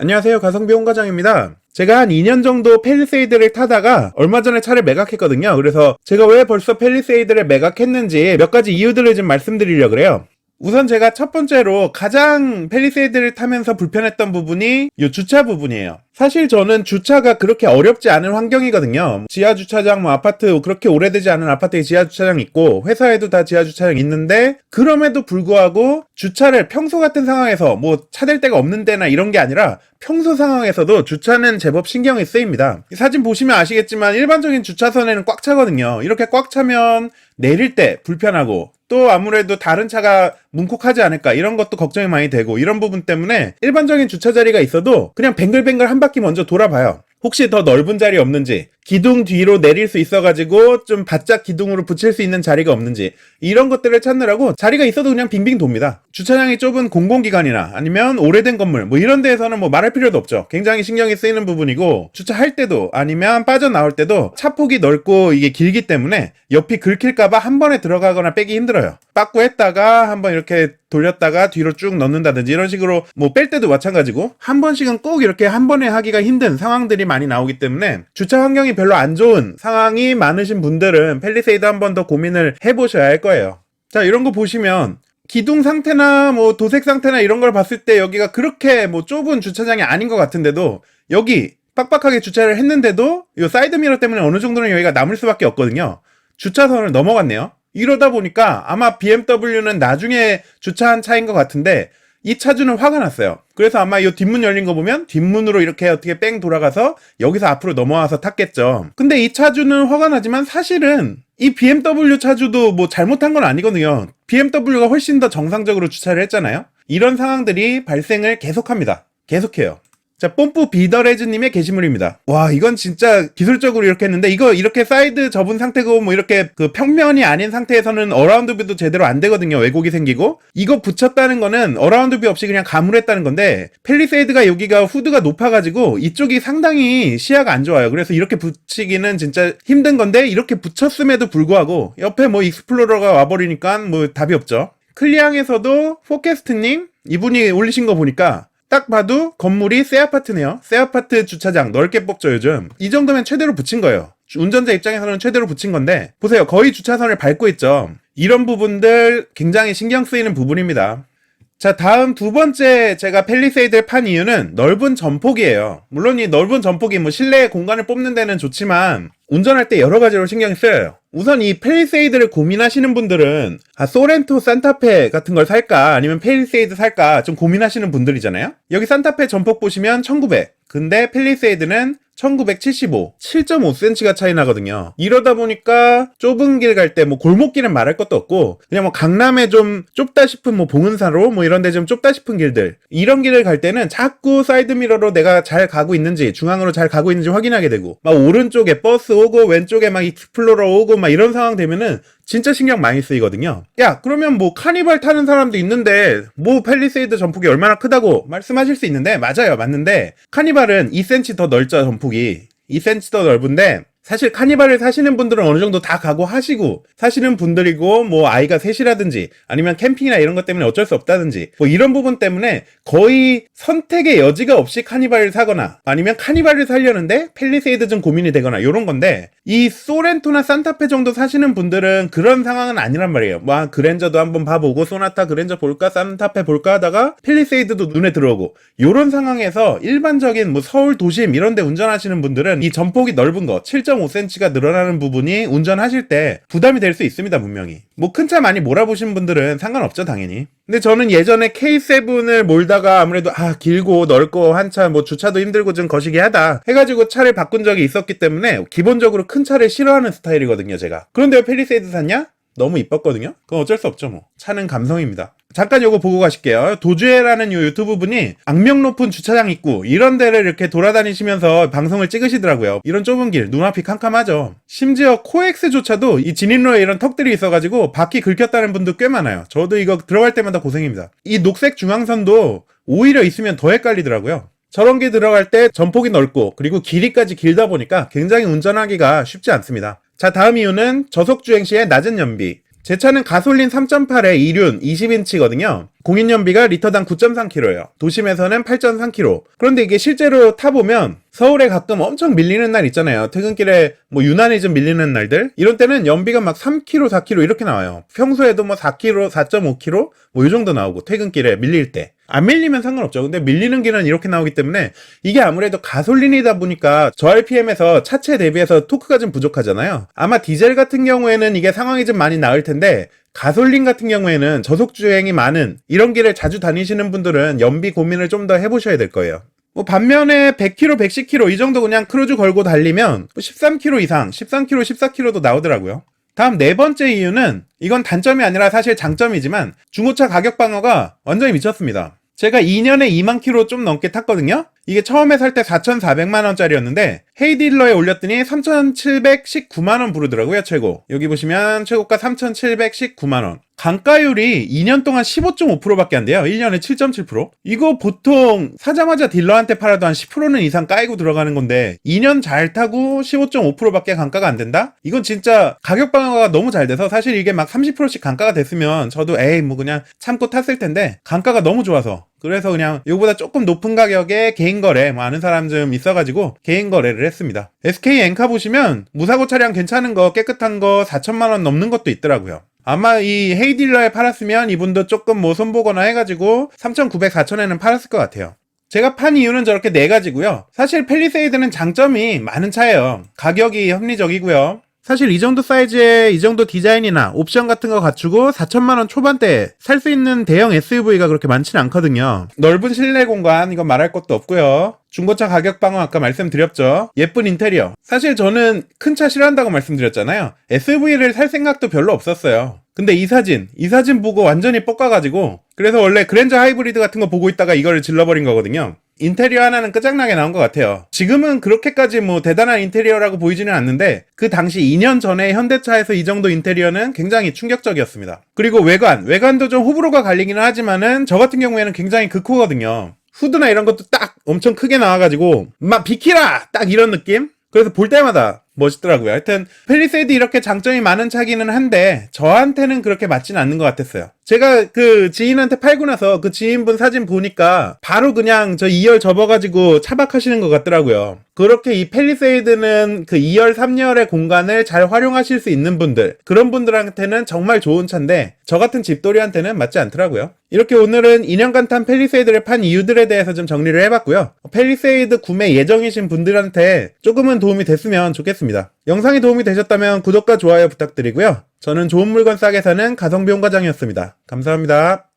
안녕하세요. 가성비 홍과장입니다. 제가 한 2년 정도 펠리세이드를 타다가 얼마 전에 차를 매각했거든요. 그래서 제가 왜 벌써 펠리세이드를 매각했는지 몇 가지 이유들을 좀 말씀드리려고 그래요. 우선 제가 첫 번째로 가장 펠리세이드를 타면서 불편했던 부분이 이 주차 부분이에요. 사실 저는 주차가 그렇게 어렵지 않은 환경이거든요. 지하 주차장, 뭐 아파트 그렇게 오래되지 않은 아파트에 지하 주차장 있고 회사에도 다 지하 주차장 있는데 그럼에도 불구하고 주차를 평소 같은 상황에서 뭐 차댈 데가 없는 데나 이런 게 아니라 평소 상황에서도 주차는 제법 신경이 쓰입니다. 이 사진 보시면 아시겠지만 일반적인 주차선에는 꽉 차거든요. 이렇게 꽉 차면 내릴 때 불편하고 또 아무래도 다른 차가 문콕하지 않을까 이런 것도 걱정이 많이 되고 이런 부분 때문에 일반적인 주차 자리가 있어도 그냥 뱅글뱅글 한 바퀴 먼저 돌아봐요. 혹시 더 넓은 자리 없는지 기둥 뒤로 내릴 수 있어가지고 좀 바짝 기둥으로 붙일 수 있는 자리가 없는지 이런 것들을 찾느라고 자리가 있어도 그냥 빙빙 돕니다. 주차장이 좁은 공공기관이나 아니면 오래된 건물 뭐 이런 데에서는 뭐 말할 필요도 없죠. 굉장히 신경이 쓰이는 부분이고 주차할 때도 아니면 빠져나올 때도 차 폭이 넓고 이게 길기 때문에 옆이 긁힐까봐 한 번에 들어가거나 빼기 힘들어요. 빠꾸 했다가 한번 이렇게 돌렸다가 뒤로 쭉 넣는다든지 이런 식으로 뭐 뺄 때도 마찬가지고 한 번씩은 꼭 이렇게 한 번에 하기가 힘든 상황들이 많이 나오기 때문에 주차 환경이 별로 안 좋은 상황이 많으신 분들은 펠리세이드 한 번 더 고민을 해보셔야 할 거예요. 자 이런 거 보시면 기둥 상태나 뭐 도색 상태나 이런 걸 봤을 때 여기가 그렇게 뭐 좁은 주차장이 아닌 것 같은데도 여기 빡빡하게 주차를 했는데도 이 사이드 미러 때문에 어느 정도는 여기가 남을 수밖에 없거든요. 주차선을 넘어갔네요. 이러다 보니까 아마 BMW는 나중에 주차한 차인 것 같은데 이 차주는 화가 났어요. 그래서 아마 이 뒷문 열린 거 보면 뒷문으로 이렇게 어떻게 뺑 돌아가서 여기서 앞으로 넘어와서 탔겠죠. 근데 이 차주는 화가 나지만 사실은 이 BMW 차주도 뭐 잘못한 건 아니거든요. BMW가 훨씬 더 정상적으로 주차를 했잖아요. 이런 상황들이 발생을 계속합니다. 계속해요. 자, 뽐뿌 비더레즈님의 게시물입니다. 와, 이건 진짜 기술적으로 이렇게 했는데, 이거 이렇게 사이드 접은 상태고, 뭐 이렇게 그 평면이 아닌 상태에서는 어라운드 뷰도 제대로 안 되거든요. 왜곡이 생기고. 이거 붙였다는 거는 어라운드 뷰 없이 그냥 가물했다는 건데, 펠리세이드가 여기가 후드가 높아가지고, 이쪽이 상당히 시야가 안 좋아요. 그래서 이렇게 붙이기는 진짜 힘든 건데, 이렇게 붙였음에도 불구하고, 옆에 뭐 익스플로러가 와버리니까 뭐 답이 없죠. 클리앙에서도 포캐스트님, 이분이 올리신 거 보니까, 딱 봐도 건물이 새 아파트네요. 새 아파트 주차장 넓게 뽑죠, 요즘. 이 정도면 최대로 붙인 거예요. 운전자 입장에서는 최대로 붙인 건데, 보세요. 거의 주차선을 밟고 있죠. 이런 부분들 굉장히 신경 쓰이는 부분입니다. 자, 다음 두 번째 제가 펠리세이드를 판 이유는 넓은 전폭이에요. 물론 이 넓은 전폭이 뭐 실내 공간을 뽑는 데는 좋지만 운전할 때 여러 가지로 신경이 쓰여요. 우선 이 펠리세이드를 고민하시는 분들은 아 소렌토 산타페 같은 걸 살까 아니면 펠리세이드 살까 좀 고민하시는 분들이잖아요. 여기 산타페 전폭 보시면 1900. 근데 펠리세이드는 1975, 7.5cm가 차이 나거든요. 이러다 보니까 좁은 길 갈 때 뭐 골목길은 말할 것도 없고 그냥 뭐 강남에 좀 좁다 싶은 뭐 봉은사로 뭐 이런 데 좀 좁다 싶은 길들 이런 길을 갈 때는 자꾸 사이드 미러로 내가 잘 가고 있는지 중앙으로 잘 가고 있는지 확인하게 되고 막 오른쪽에 버스 오고 왼쪽에 막 익스플로러 오고 막 이런 상황 되면은 진짜 신경 많이 쓰이거든요. 야, 그러면 뭐 카니발 타는 사람도 있는데 뭐 펠리세이드 전폭이 얼마나 크다고 말씀하실 수 있는데 맞아요. 맞는데 카니발은 2cm 더 넓죠, 전폭이. 2cm 더 넓은데 사실 카니발을 사시는 분들은 어느 정도 다 각오하시고 사시는 분들이고 뭐 아이가 셋이라든지 아니면 캠핑이나 이런 것 때문에 어쩔 수 없다든지 뭐 이런 부분 때문에 거의 선택의 여지가 없이 카니발을 사거나 아니면 카니발을 살려는데 펠리세이드 좀 고민이 되거나 이런 건데 이 소렌토나 산타페 정도 사시는 분들은 그런 상황은 아니란 말이에요. 뭐 아, 그랜저도 한번 봐보고 소나타 그랜저 볼까 산타페 볼까 하다가 펠리세이드도 눈에 들어오고 이런 상황에서 일반적인 뭐 서울 도심 이런 데 운전하시는 분들은 이 전폭이 넓은 거 7.5cm가 늘어나는 부분이 운전하실 때 부담이 될 수 있습니다 분명히. 뭐 큰 차 많이 몰아보신 분들은 상관없죠 당연히. 근데 저는 예전에 K7을 몰다가 아무래도 아 길고 넓고 한참 뭐 주차도 힘들고 좀 거시기 하다 해가지고 차를 바꾼 적이 있었기 때문에 기본적으로 큰 차를 싫어하는 스타일이거든요 제가. 그런데 왜 펠리세이드 샀냐? 너무 이뻤거든요. 그건 어쩔 수 없죠, 뭐. 차는 감성입니다. 잠깐 요거 보고 가실게요. 도주해라는 요 유튜브 분이 악명 높은 주차장 있고 이런 데를 이렇게 돌아다니시면서 방송을 찍으시더라고요. 이런 좁은 길 눈앞이 캄캄하죠. 심지어 코엑스조차도 이 진입로에 이런 턱들이 있어가지고 바퀴 긁혔다는 분도 꽤 많아요. 저도 이거 들어갈 때마다 고생입니다. 이 녹색 중앙선도 오히려 있으면 더 헷갈리더라고요. 저런 게 들어갈 때 전폭이 넓고 그리고 길이까지 길다 보니까 굉장히 운전하기가 쉽지 않습니다. 자, 다음 이유는 저속 주행 시의 낮은 연비. 제 차는 가솔린 3.8에 2륜 20인치거든요. 공인 연비가 리터당 9.3km예요. 도심에서는 8.3km. 그런데 이게 실제로 타보면 서울에 가끔 엄청 밀리는 날 있잖아요. 퇴근길에 뭐 유난히 좀 밀리는 날들. 이런 때는 연비가 막 3km, 4km 이렇게 나와요. 평소에도 뭐 4km, 4.5km 뭐 이 정도 나오고 퇴근길에 밀릴 때. 안 밀리면 상관없죠. 근데 밀리는 길은 이렇게 나오기 때문에 이게 아무래도 가솔린이다 보니까 저 RPM에서 차체 대비해서 토크가 좀 부족하잖아요. 아마 디젤 같은 경우에는 이게 상황이 좀 많이 나을 텐데 가솔린 같은 경우에는 저속 주행이 많은 이런 길을 자주 다니시는 분들은 연비 고민을 좀 더 해보셔야 될 거예요. 뭐 반면에 100km, 110km 이 정도 그냥 크루즈 걸고 달리면 13km 이상, 13km, 14km도 나오더라고요. 다음 네 번째 이유는 이건 단점이 아니라 사실 장점이지만 중고차 가격 방어가 완전히 미쳤습니다. 제가 2년에 2만 킬로 좀 넘게 탔거든요. 이게 처음에 살 때 4,400만 원짜리였는데 헤이딜러에 올렸더니 3,719만 원 부르더라고요, 최고. 여기 보시면 최고가 3,719만 원. 강가율이 2년 동안 15.5%밖에 안 돼요. 1년에 7.7%. 이거 보통 사자마자 딜러한테 팔아도 한 10%는 이상 까이고 들어가는 건데 2년 잘 타고 15.5%밖에 강가가 안 된다? 이건 진짜 가격 방어가 너무 잘 돼서 사실 이게 막 30%씩 강가가 됐으면 저도 에이 뭐 그냥 참고 탔을 텐데 강가가 너무 좋아서 그래서 그냥 이거보다 조금 높은 가격에 개인 거래 뭐 아는 사람 좀 있어가지고 개인 거래를 했습니다. SK 엔카 보시면 무사고 차량 괜찮은 거 깨끗한 거 4천만 원 넘는 것도 있더라고요. 아마 이 헤이딜러에 팔았으면 이분도 조금 뭐 손보거나 해가지고 3,900, 4천에는 팔았을 것 같아요. 제가 판 이유는 저렇게 네 가지고요. 사실 펠리세이드는 장점이 많은 차예요. 가격이 합리적이고요. 사실 이 정도 사이즈에 이 정도 디자인이나 옵션 같은 거 갖추고 4천만 원 초반대 살수 있는 대형 SUV가 그렇게 많지는 않거든요. 넓은 실내 공간 이건 말할 것도 없고요. 중고차 가격 방어 아까 말씀드렸죠. 예쁜 인테리어. 사실 저는 큰 차 싫어한다고 말씀드렸잖아요. SUV를 살 생각도 별로 없었어요. 근데 이 사진, 이 사진 보고 완전히 뻑가가지고 그래서 원래 그랜저 하이브리드 같은 거 보고 있다가 이거를 질러버린 거거든요. 인테리어 하나는 끝장나게 나온 것 같아요. 지금은 그렇게까지 뭐 대단한 인테리어라고 보이지는 않는데 그 당시 2년 전에 현대차에서 이 정도 인테리어는 굉장히 충격적이었습니다. 그리고 외관, 외관도 좀 호불호가 갈리기는 하지만은 저 같은 경우에는 굉장히 극호거든요. 후드나 이런 것도 딱 엄청 크게 나와가지고 막 비키라 딱 이런 느낌? 그래서 볼 때마다 멋있더라고요. 하여튼 펠리세이드 이렇게 장점이 많은 차기는 한데 저한테는 그렇게 맞지는 않는 것 같았어요. 제가 그 지인한테 팔고 나서 그 지인분 사진 보니까 바로 그냥 저 2열 접어가지고 차박하시는 것 같더라고요. 그렇게 이 펠리세이드는 그 2열, 3열의 공간을 잘 활용하실 수 있는 분들, 그런 분들한테는 정말 좋은 차인데, 저 같은 집돌이한테는 맞지 않더라고요. 이렇게 오늘은 2년간 탄 펠리세이드를 판 이유들에 대해서 좀 정리를 해봤고요. 펠리세이드 구매 예정이신 분들한테 조금은 도움이 됐으면 좋겠습니다. 영상이 도움이 되셨다면 구독과 좋아요 부탁드리고요. 저는 좋은 물건 싸게 사는 가성비 홍과장이었습니다. 감사합니다.